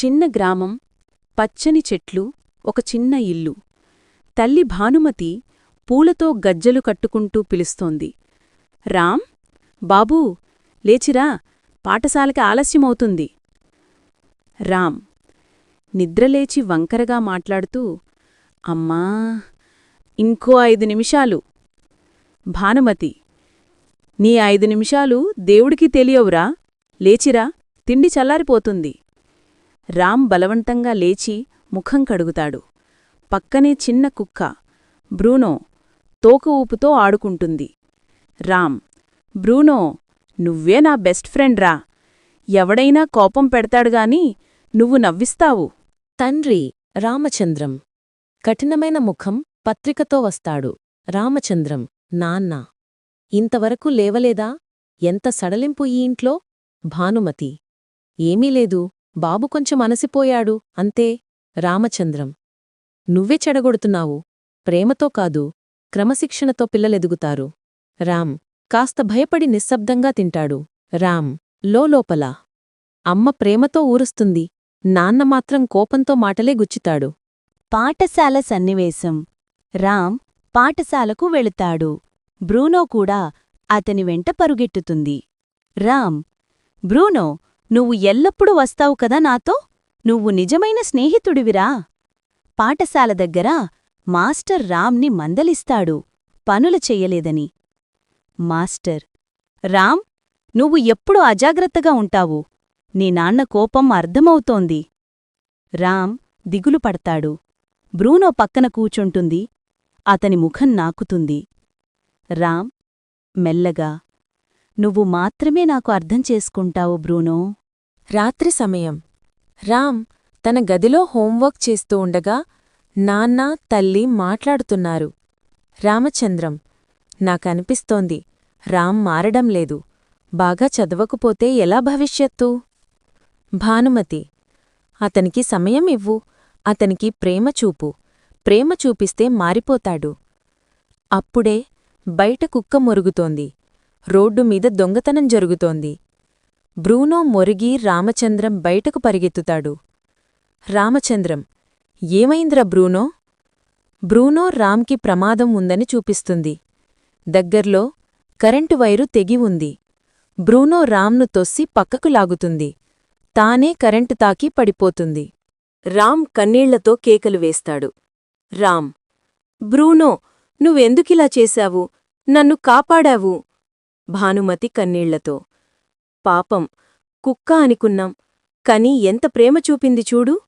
చిన్న గ్రామం పచ్చని చెట్లు ఒక చిన్న ఇల్లు. తల్లి భానుమతి పూలతో గజ్జలు కట్టుకుంటూ పిలుస్తోంది. రామ్ బాబూ లేచిరా పాఠశాలకి ఆలస్యమవుతుంది. రామ్ నిద్రలేచి వంకరగా మాట్లాడుతూ అమ్మా ఇంకో ఐదు నిమిషాలు. భానుమతి నీ ఐదు నిమిషాలు దేవుడికి తెలియవురా లేచిరా తిండి చల్లారిపోతుంది. రామ్ బలవంతంగా లేచి ముఖం కడుగుతాడు. పక్కనే చిన్న కుక్క బ్రూనో తోక ఊపుతో ఆడుకుంటుంది. రామ్ బ్రూనో నువ్వే నా బెస్ట్ ఫ్రెండ్ రా. ఎవడైనా కోపం పెడతాడుగాని నువ్వు నవ్విస్తావు. తండ్రి రామచంద్రం. కఠినమైన ముఖం పత్రికతో వస్తాడు. రామచంద్రం నాన్న ఇంతవరకు లేవలేదా? ఎంత సడలింపు ఈ ఇంట్లో? భానుమతి ఏమీ లేదు. బాబు కొంచెం మనసిపోయాడు అంతే రామచంద్రం. నువ్వే చెడగొడుతున్నావు. ప్రేమతో కాదు క్రమశిక్షణతో పిల్లలెదుగుతారు. రామ్ కాస్త భయపడి నిశ్శబ్దంగా తింటాడు. రామ్ లోపల. అమ్మ ప్రేమతో ఊరుస్తుంది. నాన్న మాత్రం కోపంతో మాటలే గుచ్చితాడు. పాఠశాల సన్నివేశం. రామ్ పాఠశాలకు వెళుతాడు. బ్రూనో కూడా అతని వెంట పరుగెట్టుతుంది రామ్ బ్రూనో నువ్వు ఎల్లప్పుడూ వస్తావు కదా నాతో? నువ్వు నిజమైన స్నేహితుడివిరా. పాఠశాల దగ్గర మాస్టర్ రామ్ని మందలిస్తాడు. పనులు చెయ్యలేదని మాస్టర్ రామ్ నువ్వు ఎప్పుడూ అజాగ్రత్తగా ఉంటావు. నీ నాన్న కోపం అర్థమవుతోంది. రామ్ దిగులు పడతాడు. బ్రూనో పక్కన కూచుంటుంది. అతని ముఖం నాకుతుంది. రామ్ మెల్లగా నువ్వు మాత్రమే నాకు అర్థం చేసుకుంటావు బ్రూనో. రాత్రి సమయం. రామ్ తన గదిలో హోంవర్క్ చేస్తూ ఉండగా నాన్న తల్లి మాట్లాడుతున్నారు. రామచంద్రం నాకనిపిస్తోంది రామ్ మారడం లేదు. బాగా చదవకపోతే ఎలా భవిష్యత్తు? భానుమతి అతనికి సమయం ఇవ్వు అతనికి ప్రేమ చూపు. ప్రేమ చూపిస్తే మారిపోతాడు. అప్పుడే బయట కుక్క మొరుగుతోంది. రోడ్డు మీద దొంగతనం జరుగుతోంది. బ్రూనో మొరిగి రామచంద్రం బయటకు పరిగెత్తుతాడు. రామచంద్రం ఏమైంద్రా బ్రూనో? బ్రూనో రామ్కి ప్రమాదం ఉందని చూపిస్తుంది. దగ్గర్లో కరెంటు వైరు తెగి ఉంది. బ్రూనో రామ్ను తొస్సి పక్కకు లాగుతుంది. తానే కరెంటు తాకి పడిపోతుంది. రామ్ కన్నీళ్ళతో కేకలు వేస్తాడు. రామ్ బ్రూనో నువ్వెందుకిలా చేశావు? నన్ను కాపాడావు? భానుమతి కన్నీళ్ళతో. పాపం. కుక్క అనుకున్నాం. కని ఎంత ప్రేమ చూపింది చూడు.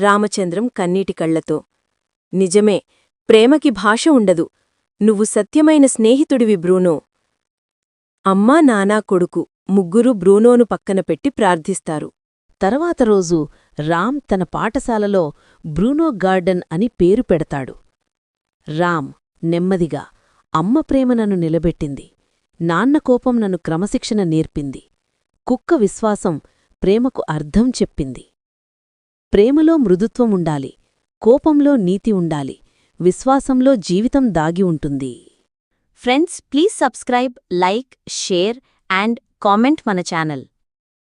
రామచంద్రం కన్నీటి కళ్ళతో నిజమే ప్రేమకి భాష ఉండదు. నువ్వు సత్యమైన స్నేహితుడివి బ్రూనో. అమ్మా నానా కొడుకు ముగ్గురు బ్రూనోను పక్కన పెట్టి ప్రార్థిస్తారు. తర్వాత రోజు రామ్ తన పాఠశాలలో బ్రూనో గార్డెన్ అని పేరు పెడతాడు. రామ్ నెమ్మదిగా అమ్మ ప్రేమ నన్ను నిలబెట్టింది. నాన్న కోపం నన్ను క్రమశిక్షణ నేర్పింది. కుక్క విశ్వాసం ప్రేమకు అర్థం చెప్పింది. ప్రేమలో మృదుత్వం ఉండాలి కోపంలో నీతి ఉండాలి విశ్వాసంలో జీవితం దాగి ఉంటుంది. Friends please subscribe like share and comment మన ఛానల్.